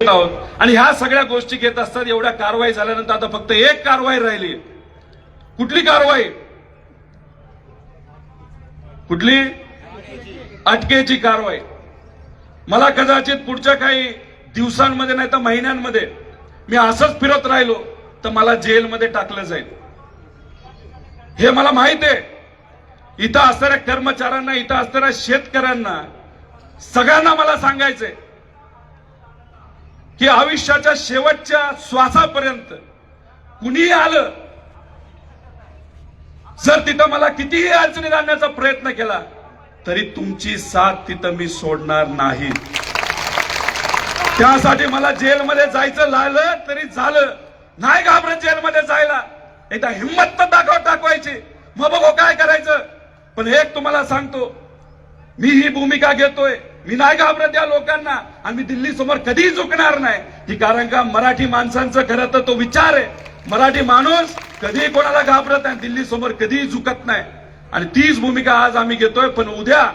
आहोत. आणि ह्या सगळ्या गोष्टी घेत असतात एवढ्या कारवाई झाल्यानंतर आता फक्त एक कारवाई राहिली. कुठली कारवाई? कुठली? अटकेची कारवाई. मला कदाचित पुढच्या काही दिवसांमध्ये नाही तर महिन्यांमध्ये मी असंच फिरत राहिलो तर मला जेलमध्ये टाकलं जाईल. हे मला माहीत आहे. इथं असणाऱ्या कर्मचाऱ्यांना इथं असणाऱ्या शेतकऱ्यांना सगळ्यांना मला सांगायचंय. की आयुष्याच्या शेवटच्या श्वासापर्यंत कुणीही आलं जर तिथं मला कितीही अडचणीत आणण्याचा प्रयत्न केला तरी तुमची साथ तिथं मी सोडणार नाही. त्यासाठी मला जेलमध्ये जायचं लागलं तरी झालं. नाही घाबरत जेलमध्ये जायला. एकदा हिंमत तर दाखव दाखवायची. मग बघू काय करायचं. पण एक तुम्हाला सांगतो मी ही भूमिका घेतोय. मी नाही घाबरत या लोकांना. आणि मी दिल्ली समोर कधीही झुकणार नाही. ही कारण का मराठी माणसांचं खरं तर तो विचार आहे. मराठी माणूस कधीही कोणाला घाबरत नाही. दिल्ली समोर कधीही झुकत नाही. आणि तीच भूमिका आज आम्ही घेतोय. पण उद्या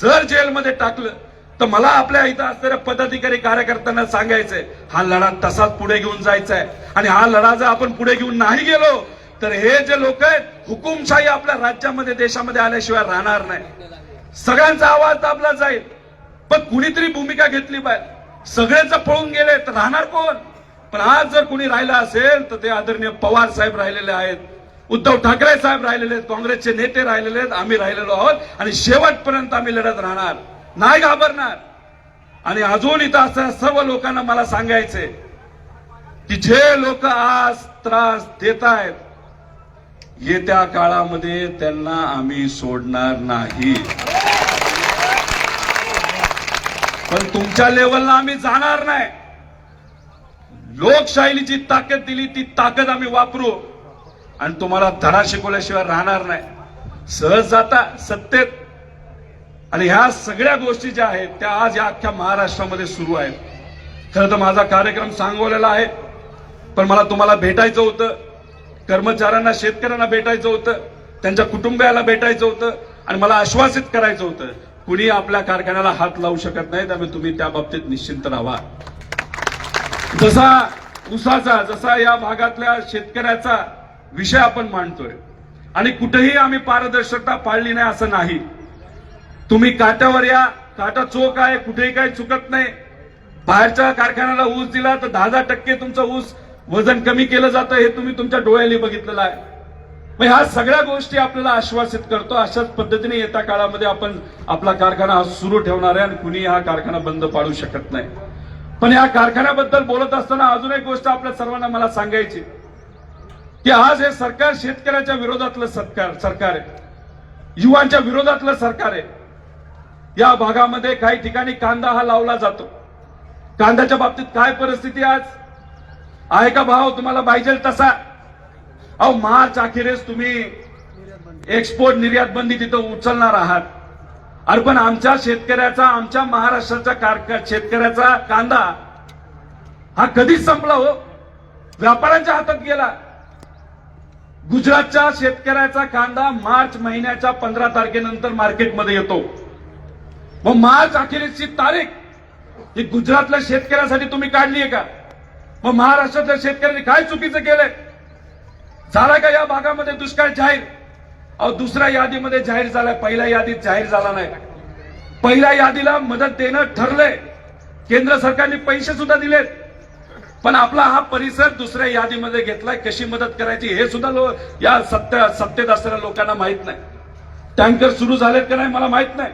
जर जेलमध्ये टाकलं तर मला आपल्या इथं असणाऱ्या पदाधिकारी कार्यकर्त्यांना सांगायचंय हा लढा तसाच पुढे घेऊन जायचा आहे आणि हा लढा जर आपण पुढे घेऊन नाही गेलो तर हे जे लोक आहेत हुकुमशाही आपल्या राज्यामध्ये देशामध्ये आल्याशिवाय राहणार नाही. सगळ्यांचा आवाज दाबला जाईल. पण कुणीतरी भूमिका घेतली पाहिजे. सगळेच पळून गेले तर राहणार कोण? पण आज जर कुणी राहिलं असेल तर ते आदरणीय पवार साहेब राहिलेले आहेत. उद्धव ठाकरे साहेब राहिलेले आहेत. काँग्रेसचे नेते राहिलेले आहेत. आम्ही राहिलेलो आहोत. आणि शेवटपर्यंत आम्ही लढत राहणार. नाही घाबरणार. आणि अजून इथं असं सर्व लोकांना मला सांगायचंय की जे लोक आज त्रास देत आहेत येत्या काळामध्ये त्यांना आम्ही सोडणार नाही. पण तुमच्या लेवलला आम्ही जाणार नाही. लोकशाहीने जी ताकद दिली ती ताकद आम्ही वापरू. आणि तुम्हाला धडा शिकवल्याशिवाय राहणार नाही. सहज जाता सत्तेत. आणि ह्या सगळ्या गोष्टी ज्या आहेत त्या आज या अख्ख्या महाराष्ट्रामध्ये सुरू आहेत. खरं तर माझा कार्यक्रम सांगवलेला आहे. पण मला तुम्हाला भेटायचं होतं. कर्मचाऱ्यांना शेतकऱ्यांना भेटायचं होतं. त्यांच्या कुटुंबियाला भेटायचं होतं. आणि मला आश्वासित करायचं होतं. कुणी आपल्या कारखान्याला हात लावू शकत नाही त्यामुळे तुम्ही त्या बाबतीत निश्चिंत राहा. जसा उसाचा जसा या भागातल्या शेतकऱ्याचा विषय आपण मांडतोय आणि कुठेही आम्ही पारदर्शकता पाळली नाही असं नाही. तुम्ही काट्यावर या काटा चोख आहे कुठेही काही चुकत नाही. बाहेरच्या कारखान्याला ऊस दिला तर दहा दहा टक्के तुमचं ऊस वजन कमी केलं जातं हे तुम्ही तुमच्या डोळ्याने बघितलेलं आहे. मग ह्या सगळ्या गोष्टी आपल्याला आश्वासित करतो. अशाच पद्धतीने येत्या काळामध्ये आपण आपला कारखाना हा सुरू ठेवणार आहे आणि कुणी हा कारखाना बंद पाडू शकत नाही. पण या कारखान्याबद्दल बोलत असताना अजून एक गोष्ट आपल्या सर्वांना मला सांगायची की आज हे सरकार शेतकऱ्याच्या विरोधातलं सरकार सरकार आहे. युवांच्या विरोधातलं सरकार आहे. या भागामध्ये काही ठिकाणी कांदा हा लावला जातो. कांद्याच्या बाबतीत काय परिस्थिती आज? आहे का भाव तुम्हाला पाहिजे तसा? अहो मार्च अखेरीस तुम्ही एक्सपोर्ट निर्यात बंदी तिथं उचलणार आहात. अरे पण आमच्या शेतकऱ्याचा आमच्या महाराष्ट्राचा कारखा शेतकऱ्याचा कांदा हा कधीच संपला हो. व्यापाऱ्यांच्या हातात गेला. गुजरातच्या शेतकऱ्याचा कांदा मार्च महिन्याच्या पंधरा तारखेनंतर मार्केटमध्ये येतो. मग मार्च अखेरीची तारीख ही गुजरातल्या शेतकऱ्यासाठी तुम्ही काढली आहे का? मग महाराष्ट्रातल्या शेतकऱ्यांनी काय चुकीचं केलंय? झाला का या भागामध्ये दुष्काळ जाहीर? अहो दुसऱ्या यादीमध्ये जाहीर झालाय पहिल्या यादीत जाहीर झाला नाही. पहिल्या यादीला मदत देणं ठरलंय. केंद्र सरकारने पैसे सुद्धा दिलेत. पण आपला हा परिसर दुसऱ्या यादीमध्ये घेतलाय कशी मदत करायची हे सुद्धा लो या सत्य सत्तेत असणाऱ्या लोकांना माहीत नाही. टँकर सुरू झालेत का नाही मला माहीत नाही.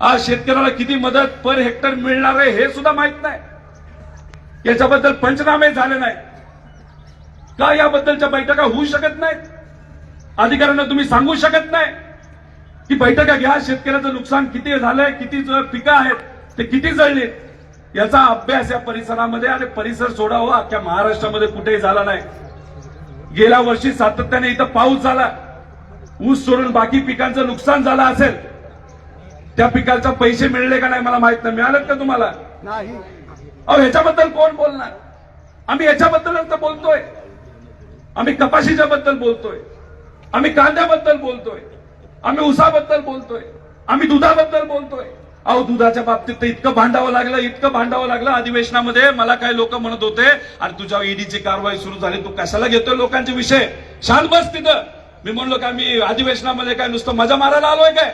आज शेतकऱ्याला किती मदत पर हेक्टर मिळणार आहे हे सुद्धा माहीत नाही. याच्याबद्दल पंचनामे झाले नाही का याबद्दलच्या बैठका होऊ शकत नाहीत? अधिकाऱ्यांना तुम्ही सांगू शकत नाही? की बैठका घ्या शेतकऱ्याचं नुकसान किती झालंय किती पिकं आहेत ते किती जळलीत याचा अभ्यास या परिसरामध्ये आणि परिसर सोडावा. अख्ख्या महाराष्ट्रामध्ये कुठेही झाला नाही. गेल्या वर्षी सातत्याने इथं पाऊस झाला. ऊस सोडून बाकी पिकांचं नुकसान झालं असेल. त्या पिकाचा पैसे मिळले का नाही मला माहीत नाही. मिळालेत का तुम्हाला? नाही. अहो ह्याच्याबद्दल कोण बोलणार? आम्ही ह्याच्याबद्दलच तर बोलतोय. आम्ही कपाशीच्या बद्दल बोलतोय. आम्ही कांद्याबद्दल बोलतोय. आम्ही उसाबद्दल बोलतोय. आम्ही दुधाबद्दल बोलतोय. अहो दुधाच्या बाबतीत तर इतकं भांडावं लागलं इतकं भांडावं लागलं अधिवेशनामध्ये. मला काही लोक म्हणत होते अरे तुझ्या ईडीची कारवाई सुरू झाली तू कशाला घेतोय लोकांचे विषय? शांत बस तिथं. मी म्हणलो का मी अधिवेशनामध्ये काय नुसतं मजा मारायला आलोय काय?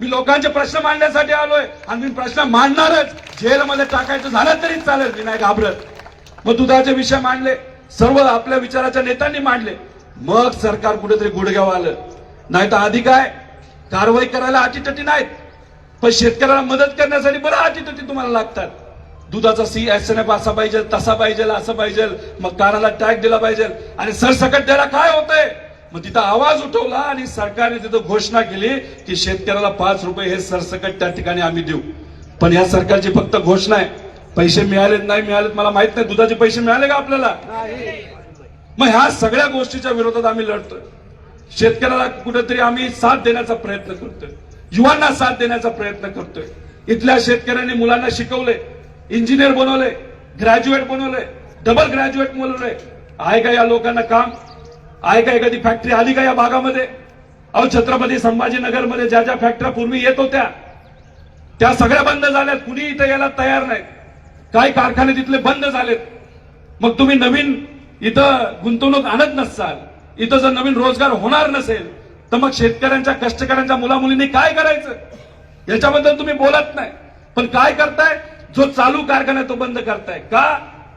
मी लोकांचे प्रश्न मांडण्यासाठी आलोय. आणि मी प्रश्न मांडणारच. जेलमध्ये टाकायचं झालं तरी चालेल. मी नाही घाबरत. मग दुधाचे विषय मांडले. सर्व आपल्या विचाराच्या नेत्यांनी मांडले. मग सरकार कुठेतरी गुडघ्याव आलं. नाही तर आधी काय? कारवाई करायला अटीतटी नाहीत. पण शेतकऱ्याला मदत करण्यासाठी बरं अटीतटी तुम्हाला लागतात. दुधाचा सी एस एन एफ असा पाहिजे तसा पाहिजे असं पाहिजे मग कानाला टॅग दिला पाहिजे. आणि सरसकट द्यायला काय होतंय? मग तिथं आवाज उठवला आणि सरकारने तिथं घोषणा केली की शेतकऱ्याला पाच रुपये हे सरसकट त्या ठिकाणी आम्ही देऊ. पण या सरकारची फक्त घोषणा आहे. पैसे मिळालेत नाही मिळालेत मला माहीत नाही दुधाचे पैसे मिळाले का आपल्याला? मग ह्या सगळ्या गोष्टीच्या विरोधात आम्ही लढतोय. शेतकऱ्याला कुठेतरी आम्ही साथ देण्याचा प्रयत्न करतोय. युवांना साथ देण्याचा प्रयत्न करतोय. इथल्या शेतकऱ्यांनी मुलांना शिकवले इंजिनियर बनवले ग्रॅज्युएट बनवले डबल ग्रॅज्युएट बनवले आहे का या लोकांना काम? आहे का एखादी फॅक्टरी आली का या भागामध्ये? अहो छत्रपती संभाजीनगरमध्ये ज्या ज्या फॅक्टऱ्या पूर्वी येत होत्या त्या सगळ्या बंद झाल्यात. कुणी इथं यायला तयार नाही. काही कारखाने तिथले बंद झालेत. मग तुम्ही नवीन इथं गुंतवणूक आणत नसाल इथं जर नवीन रोजगार होणार नसेल तर मग शेतकऱ्यांच्या कष्टकऱ्यांच्या मुलामुलींनी काय करायचं? याच्याबद्दल तुम्ही बोलत नाही. पण काय करताय? जो चालू कारखाना आहे तो बंद करताय. का?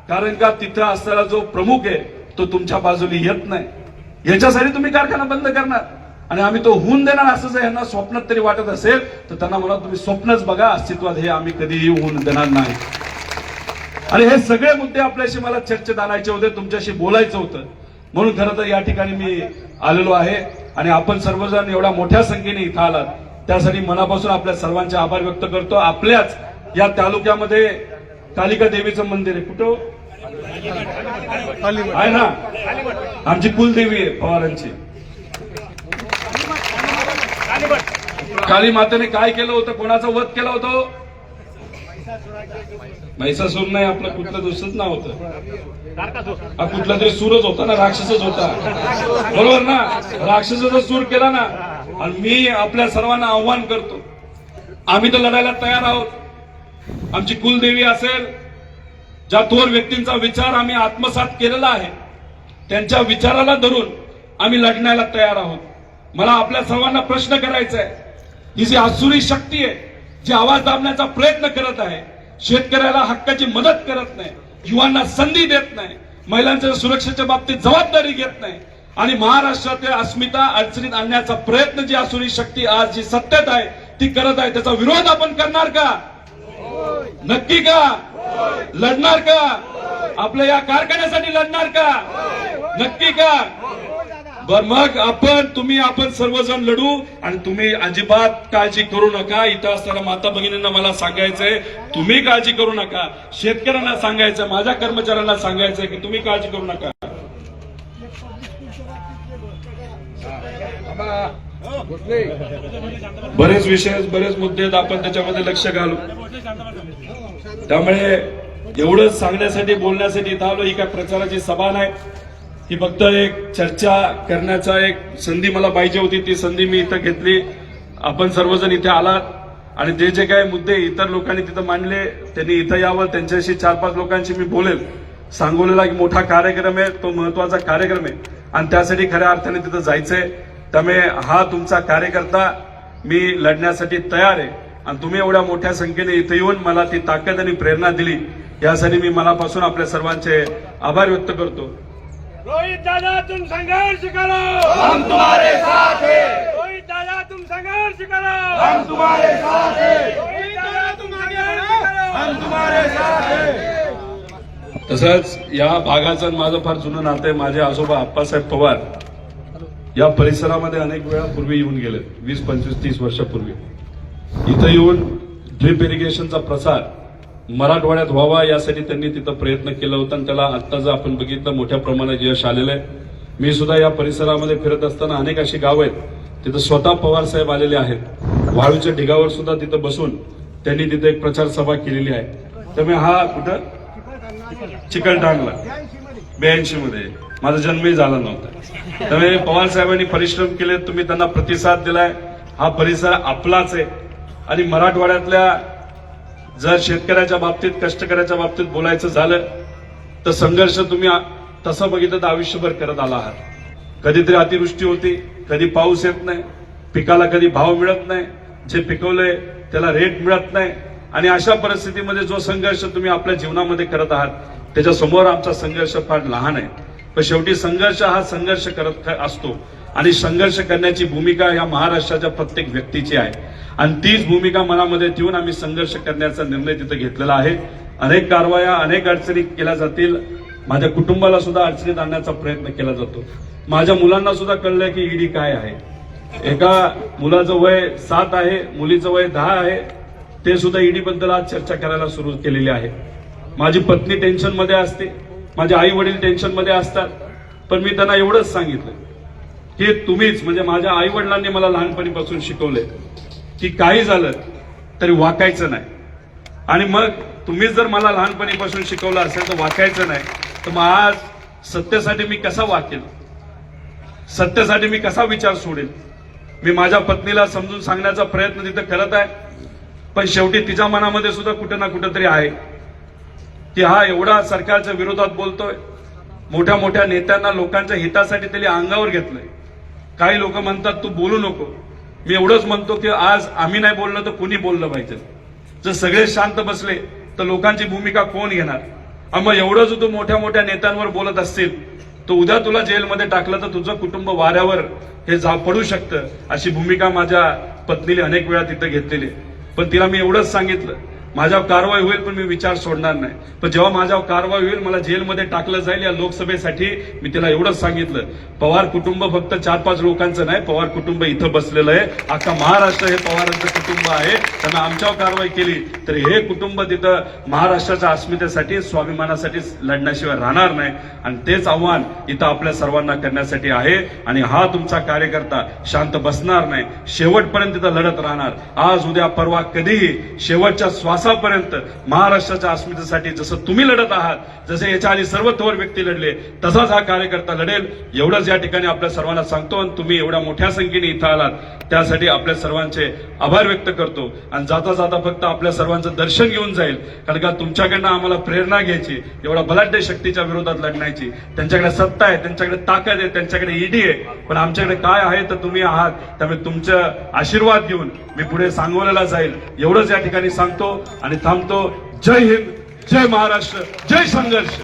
कारण का तिथं असलेला जो प्रमुख आहे तो तुमच्या बाजूला येत नाही. याच्यासाठी तुम्ही कारखाना बंद करणार. आणि आम्ही तो होऊन देणार असं जर यांना स्वप्नात तरी वाटत असेल तर त्यांना म्हणा तुम्ही स्वप्नच बघा अस्तित्वात हे आम्ही कधीही होऊन देणार नाही. आणि हे सगळे मुद्दे आपल्याशी मला चर्चेत आणायचे होते तुमच्याशी बोलायचं होतं. म्हणून खरं तर या ठिकाणी मी आलेलो आहे. आणि आपण सर्वजण एवढ्या मोठ्या संख्येने इथं आलात. त्यासाठी मनापासून आपल्या सर्वांचे आभार व्यक्त करतो. आपल्याच या तालुक्यामध्ये कालिका देवीचं मंदिर आहे. कुठं आहे ना? आमची कुलदेवी आहे पवारांची. काली मातेने काय केलं होतं? कोणाचा वध केला होता? म्हैसासूर नाही आपलं कुठलं दुसरंच नाव होतं. हा कुठला तरी सूरच होता ना राक्षसच होता. बरोबर ना? राक्षसाचा सूर केला ना आणि मी आपल्या सर्वांना आव्हान करतो. आम्ही तर लढायला तयार आहोत. आमची कुलदेवी असेल ज्या थोर व्यक्तींचा विचार आम्ही आत्मसात केलेला आहे त्यांच्या विचाराला धरून आम्ही लढण्याला तयार आहोत. मला आपल्या सर्वांना प्रश्न करायचा आहे. ही जी आसुरी शक्ती आहे जे आवाज दाबण्याचा प्रयत्न करत आहे शेतकऱ्याला हक्काची मदत करत नाही युवांना संधी देत नाही महिलांच्या सुरक्षेच्या बाबतीत जबाबदारी घेत नाही आणि महाराष्ट्रातील अस्मिता अडचणीत आणण्याचा प्रयत्न जी आसुरी शक्ती आज जी सत्तेत आहे ती करत आहे त्याचा विरोध आपण करणार का? नक्की का? लढणार का? आपल्या या कारखान्यासाठी लढणार का? नक्की का? बर मग आपण तुम्ही आपण सर्वजण लढू आणि तुम्ही अजिबात काळजी करू नका. इथं असताना माता भगिनींना मला सांगायचंय तुम्ही काळजी करू नका. शेतकऱ्यांना सांगायचं माझ्या कर्मचाऱ्यांना सांगायचंय की तुम्ही काळजी करू नका. बरेच विषय बरेच मुद्दे आहेत आपण त्याच्यामध्ये लक्ष घालू. त्यामुळे एवढंच सांगण्यासाठी बोलण्यासाठी इथं आलो. ही काय प्रचाराची सभा नाही. ही फक्त एक चर्चा करण्याचा एक संधी मला पाहिजे होती. ती संधी मी इथं घेतली. आपण सर्वजण इथे आलात. आणि जे जे काही मुद्दे इतर लोकांनी तिथं मांडले त्यांनी इथं यावं. त्यांच्याशी चार पाच लोकांशी मी बोलेल. सांगवलेला एक मोठा कार्यक्रम आहे. तो महत्त्वाचा कार्यक्रम आहे. आणि त्यासाठी खऱ्या अर्थाने तिथं जायचंय. त्यामुळे हा तुमचा कार्यकर्ता मी लढण्यासाठी तयार आहे. आणि तुम्ही एवढ्या मोठ्या संख्येने इथे येऊन मला ती ताकद आणि प्रेरणा दिली. यासाठी मी मनापासून आपल्या सर्वांचे आभार व्यक्त करतो. रोहित दादा तुम संघर्ष करो। हम तुम्हारे साथ हैं। रोहित दादा तुम संघर्ष करो। हम तुम्हारे साथ हैं। रोहित दादा तुम संघर्ष करो। हम तुम्हारे साथ हैं। तसंच या भागाचं माझं फार जुनं नातं आहे. माझे आजोबा आप्पासाहेब पवार या परिसरामध्ये अनेक वेळा पूर्वी येऊन गेले वीस पंचवीस तीस वर्षापूर्वी. इथं येऊन ड्रिप इरिगेशनचा प्रसार मराठवाड्यात व्हावा यासाठी त्यांनी तिथं प्रयत्न केला होता आणि त्याला आत्ता जर आपण बघितलं मोठ्या प्रमाणात यश आलेलं आहे. मी सुद्धा या परिसरामध्ये फिरत असताना अनेक अशी गावं आहेत. तिथं स्वतः पवार साहेब आलेले आहेत. वाळूच्या ढिगावर सुद्धा तिथं बसून त्यांनी तिथं एक प्रचार सभा केलेली आहे. त्यामुळे हा कुठं? चिकलठाणला. ब्याऐंशी मध्ये माझा जन्मही झाला नव्हता. त्यामुळे पवार साहेबांनी परिश्रम केले तुम्ही त्यांना प्रतिसाद दिलाय. हा परिसर आपलाच आहे. आणि मराठवाड्यातल्या जर शेतकऱ्याच्या बाबतीत कष्टकऱ्याच्या बाबतीत बोलायचं झालं तर संघर्ष तुम्ही तसं बघितलं तर आयुष्यभर करत आला आहात. कधीतरी अतिवृष्टी होती कधी पाऊस येत नाही पिकाला कधी भाव मिळत नाही जे पिकवलंय त्याला रेट मिळत नाही. आणि अशा परिस्थितीमध्ये जो संघर्ष तुम्ही आपल्या जीवनामध्ये करत आहात त्याच्यासमोर आमचा संघर्ष फार लहान आहे. पण शेवटी संघर्ष हा संघर्ष करत असतो. आणि संघर्ष करण्याची भूमिका या महाराष्ट्राच्या प्रत्येक व्यक्तीची आहे. आणि तीच भूमिका मनामध्ये ठेवून आम्ही संघर्ष करण्याचा निर्णय तिथे घेतलेला आहे. अनेक कारवाया अनेक अडचणी केल्या जातील. माझ्या कुटुंबाला सुद्धा अडचणीत आणण्याचा प्रयत्न केला जातो. माझ्या मुलांना सुद्धा कळलंय की ईडी काय आहे. एका मुलाचं वय सात आहे मुलीचं वय दहा आहे. ते सुद्धा ईडी बद्दल आज चर्चा करायला सुरू केलेली आहे. माझी पत्नी टेन्शनमध्ये असते. माझे आई वडील टेन्शनमध्ये असतात. पण मी त्यांना एवढंच सांगितलं. हे तुम्हीच म्हणजे माझ्या आई वडिलांनी मला लहानपणीपासून शिकवले. की काही झालं तरी वाकायचं नाही. आणि मग तुम्हीच जर मला लहानपणीपासून शिकवलं असेल तर वाकायचं नाही तर मग आज सत्तेसाठी मी कसा वाकेल? सत्तेसाठी मी कसा विचार सोडेल? मी माझ्या पत्नीला समजून सांगण्याचा प्रयत्न तिथं करत आहे पण शेवटी तिच्या मनामध्ये सुद्धा कुठं ना कुठं तरी आहे. की हा एवढा सरकारच्या विरोधात बोलतोय मोठ्या मोठ्या नेत्यांना लोकांच्या हितासाठी त्यांनी अंगावर घेतलंय. काही लोक म्हणतात तू बोलू नको. मी एवढंच म्हणतो की आज आम्ही नाही बोललो तर कुणी बोललं पाहिजे? जर सगळे शांत बसले तर लोकांची भूमिका कोण घेणार? आणि मग एवढं जर तू मोठ्या मोठ्या नेत्यांवर बोलत असतील तर उद्या तुला जेलमध्ये टाकलं तर तुझं कुटुंब वाऱ्यावर हे जा पडू शकतं अशी भूमिका माझ्या पत्नीने अनेक वेळा तिथं घेतलेली पण तिला मी एवढंच सांगितलं माझ्यावर कारवाई होईल पण मी विचार सोडणार नाही. पण जेव्हा माझ्यावर कारवाई होईल मला जेलमध्ये टाकलं जाईल या लोकसभेसाठी. मी तिला एवढंच सांगितलं. पवार कुटुंब फक्त चार पाच लोकांचं नाही पवार कुटुंब इथं बसलेलं आहे. अख्खा महाराष्ट्र हे पवारांचं कुटुंब आहे. त्यांना आमच्यावर कारवाई केली तर हे कुटुंब तिथं महाराष्ट्राच्या अस्मितेसाठी स्वाभिमानासाठी लढण्याशिवाय राहणार नाही. आणि तेच आव्हान इथं आपल्या सर्वांना करण्यासाठी आहे. आणि हा तुमचा कार्यकर्ता शांत बसणार नाही. शेवटपर्यंत तिथं लढत राहणार. आज उद्या परवा कधीही शेवटच्या श्वासापर्यंत महाराष्ट्राच्या अस्मितेसाठी जसं तुम्ही लढत आहात जसे याच्या आधी सर्व थोर व्यक्ती लढले तसाच हा कार्यकर्ता लढेल. एवढंच या ठिकाणी आपल्या सर्वांना सांगतो आणि तुम्ही एवढ्या मोठ्या संख्येने इथं आलात. त्यासाठी आपल्या सर्वांचे आभार व्यक्त करतो. आणि जाता जाता फक्त आपल्या सर्वांचं दर्शन घेऊन जाईल. कारण का तुमच्याकडनं आम्हाला प्रेरणा घ्यायची एवढा बलाढ्य शक्तीच्या विरोधात लढण्याची. त्यांच्याकडे सत्ता आहे त्यांच्याकडे ताकद आहे त्यांच्याकडे ईडी आहे. पण आमच्याकडे काय आहे तर तुम्ही आहात. त्यामुळे तुमचं आशीर्वाद घेऊन मी पुढे सांगवलेला जाईल. एवढंच या ठिकाणी सांगतो. आणि थांबतो. जय हिंद जय महाराष्ट्र जय संघर्ष.